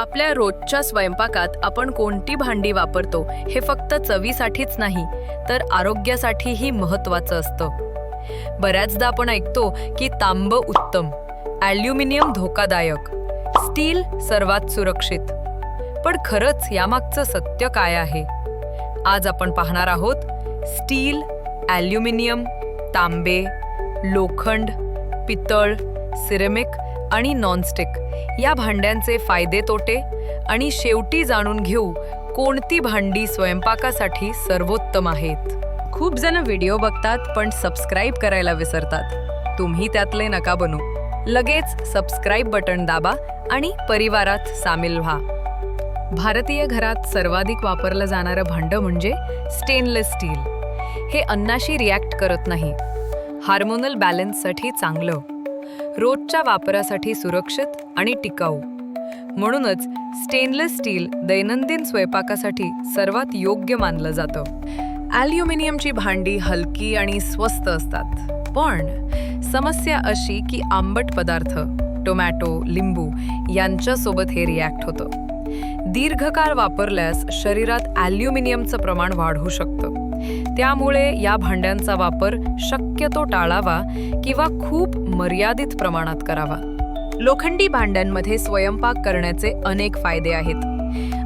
आपल्या रोजच्या स्वयंपाकात आपण कोणती भांडी वापरतो हे फक्त चवीसाठीच नाही तर आरोग्यासाठीही महत्त्वाचं असतं. बऱ्याचदा आपण ऐकतो की तांब उत्तम ॲल्युमिनियम धोकादायक स्टील सर्वात सुरक्षित. पण खरंच यामागचं सत्य काय आहे? आज आपण पाहणार आहोत स्टील ॲल्युमिनियम तांबे लोखंड पितळ सिरेमिक आणि नॉनस्टिक या भांड्यांचे फायदे तोटे आणि शेवटी जाणून घेऊ कोणती भांडी स्वयंपाकासाठी सर्वोत्तम आहेत. खूप जण व्हिडिओ बघतात पण सबस्क्राईब करायला विसरतात. तुम्ही त्यातले नका बनू. लगेच सबस्क्राईब बटन दाबा आणि परिवारात सामील व्हा. भारतीय घरात सर्वाधिक वापरलं जाणारं भांडं म्हणजे स्टेनलेस स्टील हे अन्नाशी रिॲक्ट करत नाही. हार्मोनल बॅलन्ससाठी चांगलं. रोजच्या वापरासाठी सुरक्षित आणि टिकाऊ. म्हणूनच स्टेनलेस स्टील दैनंदिन स्वयंपाकासाठी सर्वात योग्य मानलं जातं. ॲल्युमिनियमची भांडी हलकी आणि स्वस्त असतात. पण समस्या अशी की आंबट पदार्थ टोमॅटो लिंबू यांच्यासोबत हे रिॲक्ट होतं. दीर्घकाळ वापरल्यास शरीरात ॲल्युमिनियमचं प्रमाण वाढू शकतं. त्यामुळे या भांड्यांचा वापर शक्यतो टाळावा किंवा खूप मर्यादित प्रमाणात करावा. लोखंडी भांड्यांमध्ये स्वयंपाक करण्याचे अनेक फायदे आहेत.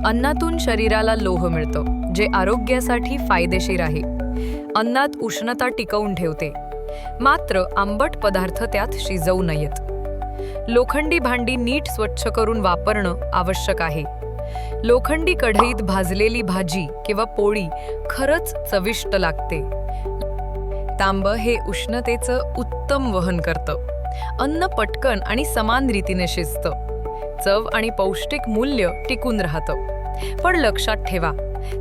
अन्नातून शरीराला लोह मिळतो जे आरोग्यासाठी फायदेशीर आहे. अन्नात उष्णता टिकवून ठेवते. मात्र आंबट पदार्थ त्यात शिजवू नयेत. लोखंडी भांडी नीट स्वच्छ करून वापरणं आवश्यक आहे. लोखंडी कढईत भाजलेली भाजी किंवा पोळी खरंच चविष्ट लागते. तांब हे उष्णतेचं उत्तम वहन करतं. अन्न पटकन आणि समान रीतीने शिजतं. चव आणि पौष्टिक मूल्य टिकून राहतं. पण लक्षात ठेवा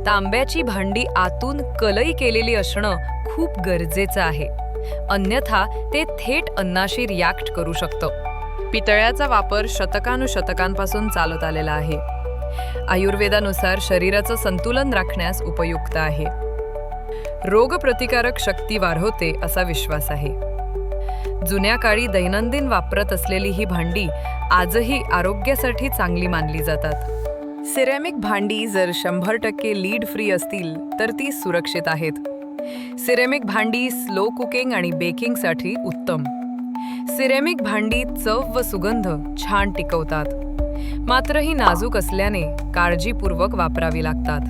तांब्याची भांडी आतून कलई केलेली असणं खूप गरजेचं आहे. अन्यथा ते थेट अन्नाशी रिॲक्ट करू शकतं. पितळ्याचा वापर शतकानुशतकांपासून चालत आलेला आहे. आयुर्वेदानुसार शरीराचं संतुलन राखण्यास उपयुक्त आहे. रोगप्रतिकारक शक्ती वाढवते असा विश्वास आहे. जुन्या काळी दैनंदिन वापरत असलेली ही भांडी आजही आरोग्यासाठी चांगली मानली जातात. सिरेमिक भांडी जर शंभर टक्के लीड फ्री असतील तर ती सुरक्षित आहेत. सिरेमिक भांडी स्लो कुकिंग आणि बेकिंगसाठी उत्तम. सिरेमिक भांडी चव व सुगंध छान टिकवतात. मात्र ही नाजूक असल्याने काळजीपूर्वक वापरावी लागतात.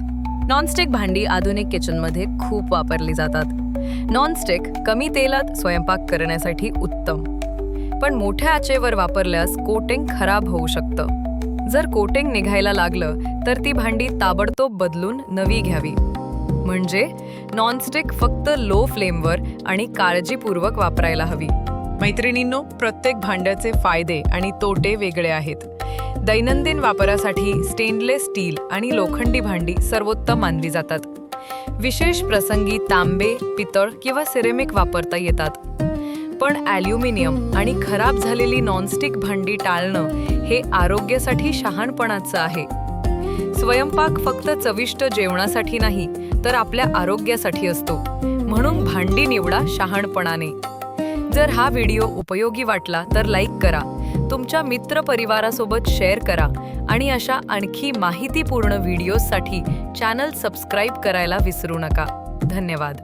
नॉनस्टिक भांडी आधुनिक किचनमध्ये खूप वापरली जातात. नॉनस्टिक कमी तेलात स्वयंपाक करण्यासाठी उत्तम. पण मोठ्या आचेवर वापरल्यास कोटिंग खराब होऊ शकतं. जर कोटिंग निघायला लागलं तर ती भांडी ताबडतोब बदलून नवी घ्यावी. म्हणजे नॉनस्टिक फक्त लो फ्लेमवर आणि काळजीपूर्वक वापरायला हवी. मैत्रिणींनो प्रत्येक भांड्याचे फायदे आणि तोटे वेगळे आहेत. दैनंदिन वापरासाठी स्टेनलेस स्टील आणि लोखंडी भांडी सर्वोत्तम मानली जातात. विशेष प्रसंगी तांबे पितळ किंवा सिरेमिक वापरता येतात. पण ॲल्युमिनियम आणि खराब झालेली नॉनस्टिक भांडी टाळणं हे आरोग्यासाठी शहाणपणाचं आहे. स्वयंपाक फक्त चविष्ट जेवणासाठी नाही तर आपल्या आरोग्यासाठी असतो. म्हणून भांडी निवडा शहाणपणाने. जर हा व्हिडिओ उपयोगी वाटला तर लाईक करा. तुमच्या मित्रपरिवारासोबत शेअर करा आणि अशा आणखी माहितीपूर्ण व्हिडिओजसाठी चॅनल सबस्क्राईब करायला विसरू नका. धन्यवाद.